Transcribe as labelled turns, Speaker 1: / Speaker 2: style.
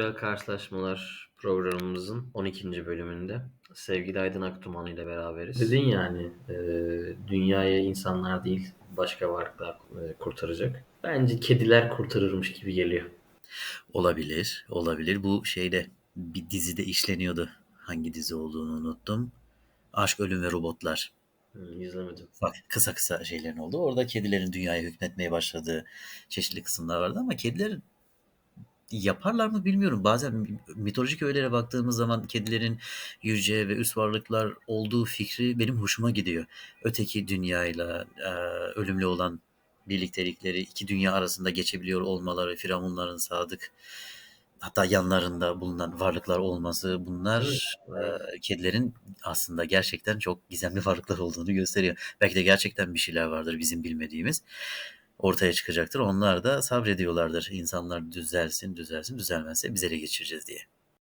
Speaker 1: Güzel Karşılaşmalar programımızın 12. bölümünde sevgili Aydın Aktuman ile beraberiz. Dedin yani e, dünyayı insanlar değil başka varlıklar e, kurtaracak. Bence kediler kurtarırmış gibi geliyor.
Speaker 2: Olabilir, olabilir. Bu şeyde bir dizide işleniyordu. Hangi dizi olduğunu unuttum. Aşk, Ölüm ve Robotlar.
Speaker 1: Hmm, izlemedim.
Speaker 2: Bak kısa kısa şeylerin oldu. Orada kedilerin dünyaya hükmetmeye başladığı çeşitli kısımlar vardı ama kediler yaparlar mı bilmiyorum. Bazen mitolojik öğelere baktığımız zaman kedilerin yüce ve üst varlıklar olduğu fikri benim hoşuma gidiyor. Öteki dünyayla e, ölümlü olan birliktelikleri iki dünya arasında geçebiliyor olmaları, firavunların sadık hatta yanlarında bulunan varlıklar olması bunlar e, kedilerin aslında gerçekten çok gizemli varlıklar olduğunu gösteriyor. Belki de gerçekten bir şeyler vardır bizim bilmediğimiz ortaya çıkacaktır. Onlar da sabrediyorlardır. İnsanlar düzelsin, düzelsin, düzelmezse biz ele geçireceğiz diye.